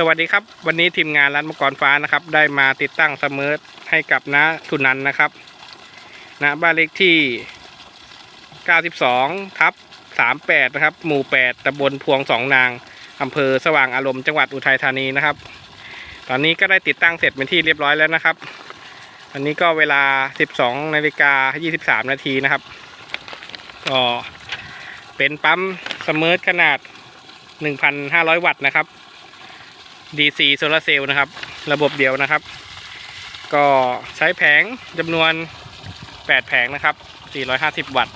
สวัสดีครับ วันนี้ทีมงานร้านมังกรฟ้านะครับ ได้มาติดตั้งเสมอให้กับน้าทุนันนะครับณบ้านเลขที่ 92 ทับ 38 นะครับ หมู่ 8 ตำบลพวงสองนางอำเภอสว่างอารมณ์จังหวัดอุทัยธานีนะครับ ตอนนี้ก็ได้ติดตั้งเสร็จเป็นที่เรียบร้อยแล้วนะครับอันนี้ก็เวลา 12 นาฬิกา 23 นาทีนะครับก็เป็นปั๊มเสมอขนาด 1,500 วัตต์นะครับ DC โซลาร์เซลล์นะครับ ระบบเดียวนะครับ ก็ใช้แผงจำนวน 8 แผงนะครับ 450 วัตต์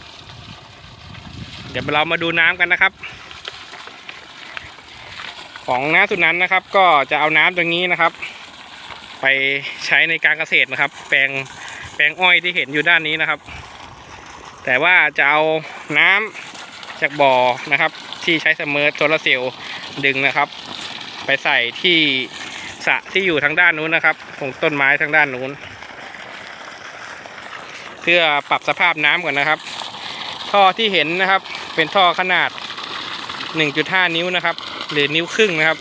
เดี๋ยวเรามาดูน้ำกันนะครับ ของน้าสุนันนะครับ ก็จะเอาน้ำตรงนี้นะครับ ไปใช้ในการเกษตรนะครับ แปลงแปลงอ้อยที่เห็นอยู่ด้านนี้นะครับ แต่ว่าจะเอาน้ำจากบ่อนะครับ ที่ใช้เสมอโซลาร์เซลล์ดึงนะครับ ไปใส่ที่สระที่อยู่ทางด้านนู้นนะครับตรงต้นไม้ทางด้านนู้น เพื่อปรับสภาพน้ำก่อนนะครับ ท่อที่เห็นนะครับ เป็นท่อขนาด 1.5 นิ้วนะครับ หรือนิ้วครึ่งนะครับ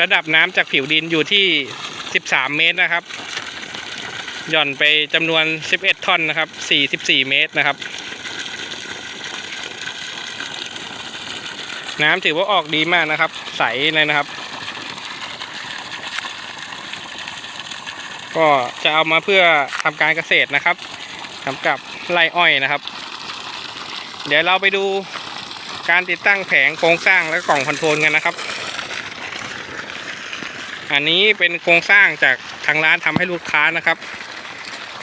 ระดับน้ำจากผิวดินอยู่ที่ 13 เมตรนะครับ หย่อนไปจำนวน 11 ท่อนนะครับ 44 เมตรนะครับ น้ำถือว่าออกดีมากนะครับ ใสเลยนะครับ ก็จะเอามาเพื่อทำการเกษตรนะครับทำกับไรอ้อยนะครับ เดี๋ยวเราไปดูการติดตั้งแผงโครงสร้างและกล่องคอนโทรลกันนะครับ อันนี้เป็นโครงสร้างจากทางร้านทำให้ลูกค้านะครับ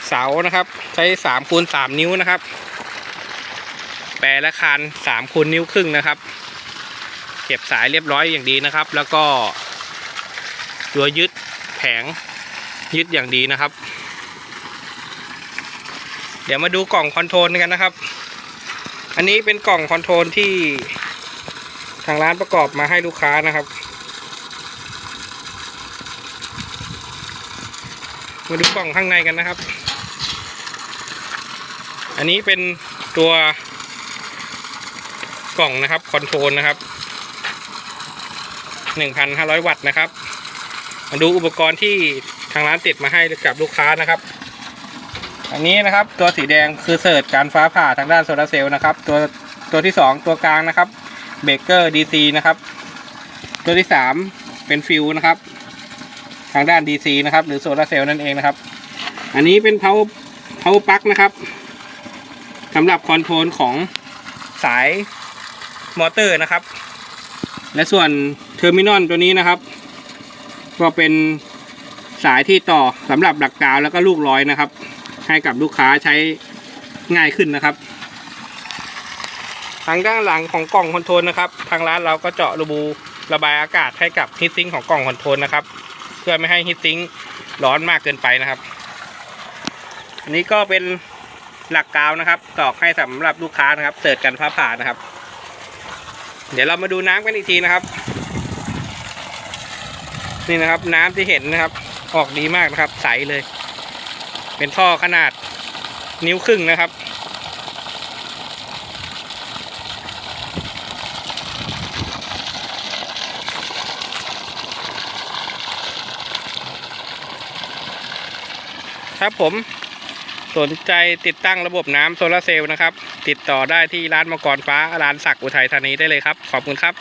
เสานะครับ ใช้3คูณ3นิ้วนะครับ แปรและคาน3คูณนิ้วครึ่งนะครับ เก็บสายเรียบร้อยอย่างดีนะครับ แล้วก็ตัวยึดแผงยึดอย่างดีนะครับ เดี๋ยวมาดูกล่องคอนโทรลกันนะครับ อันนี้เป็นกล่องคอนโทรลที่ทางร้านประกอบมาให้ลูกค้านะครับ มาดูกล่องข้างในกันนะครับ อันนี้เป็นตัวกล่องนะครับคอนโทรลนะครับ 1,500 วัตต์นะครับ มาดูอุปกรณ์ที่ทางร้านติดมาให้กับลูกค้านะครับอันนี้นะครับตัวสีแดงคือเสิร์ชการฟ้าผ่าทางด้านโซลาเซลล์นะครับ ตัวตัวที่ 2 ตัวกลางนะครับเบเกอร์ดีซีนะครับ ตัวที่ 3 เป็นฟิวนะครับ ทางด้าน DC นะครับ หรือโซลาเซลล์นั่นเองนะครับ อันนี้เป็น power power plug นะครับสำหรับคอนโทรลของสายมอเตอร์นะครับ และส่วนเทอร์มินอลตัวนี้นะครับ ก็เป็นสายที่ต่อสำหรับหลักกาวแล้วก็ลูกร้อยนะครับ ให้กับลูกค้าใช้ง่ายขึ้นนะครับ ทางด้านหลังของกล่องคอนโทรลนะครับ ทางร้านเราก็เจาะรูบูระบายอากาศให้กับฮีทซิงของกล่องคอนโทรลนะครับ เพื่อไม่ให้ฮีทซิงร้อนมากเกินไปนะครับ อันนี้ก็เป็นหลักกาวนะครับ ตอกให้สำหรับลูกค้านะครับเสิร์ชกันฟ้าผ่านะครับ เดี๋ยวเรามาดูน้ำกันอีกทีนะครับ นี่นะครับ น้ำที่เห็นนะครับ ออกดีมากนะครับ ใสเลย เป็นท่อขนาดนิ้วครึ่งนะครับ ครับผมสนใจติดตั้งระบบน้ำโซลาเซลล์นะครับ ติดต่อได้ที่ร้านมังกรฟ้าร้านสักอุทัยธานีได้เลยครับ ขอบคุณครับ